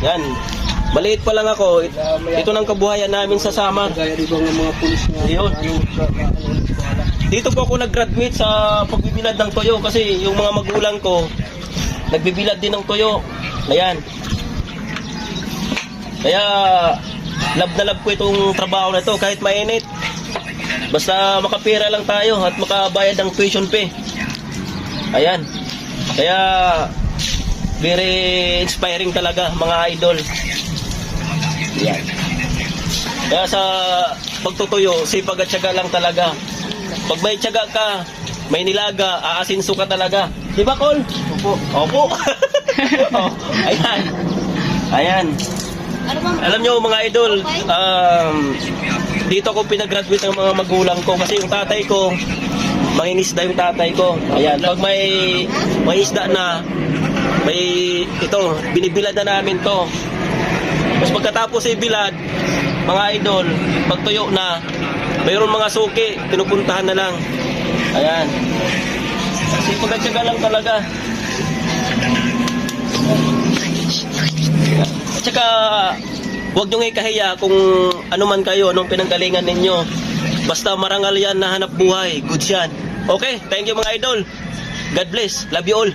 Yan. Maliit pa lang ako. Ito ng kabuhayan namin sa Samar. Ayun. ano. Dito po ako nag-graduate sa pagbibilad ng toyo kasi yung mga magulang ko nagbibilad din ng toyo. Ayan. Kaya love na love ko itong trabaho na to kahit mainit. Basta makapira lang tayo at makabayad ng tuition fee. Ayan. Kaya very inspiring talaga mga idol. Ayan. Kaya sa pagtutuyo, sipag at tiyaga lang talaga. Pag may tiyaga ka, may nilaga, aasinso ka talaga. Di ba, Col? Opo. Opo. oh, ayan. Ayan. Alam nyo mga idol, um, dito ako pinag-graduate ng mga magulang ko kasi yung tatay ko, mangingisda yung tatay ko. Ayan, pag may, may isda na, may ito, binibilad na namin to. Tapos pagkatapos ay bilad, mga idol, pagtuyo na, mayroon mga suki, pinupuntahan na lang. Ayan. Kasi pagkatsaga lang talaga. At saka, huwag nyo ikahiya kung ano man kayo, anong pinanggalingan ninyo. Basta marangal yan na hanap buhay. Good yan. Okay, thank you mga idol. God bless. Love you all.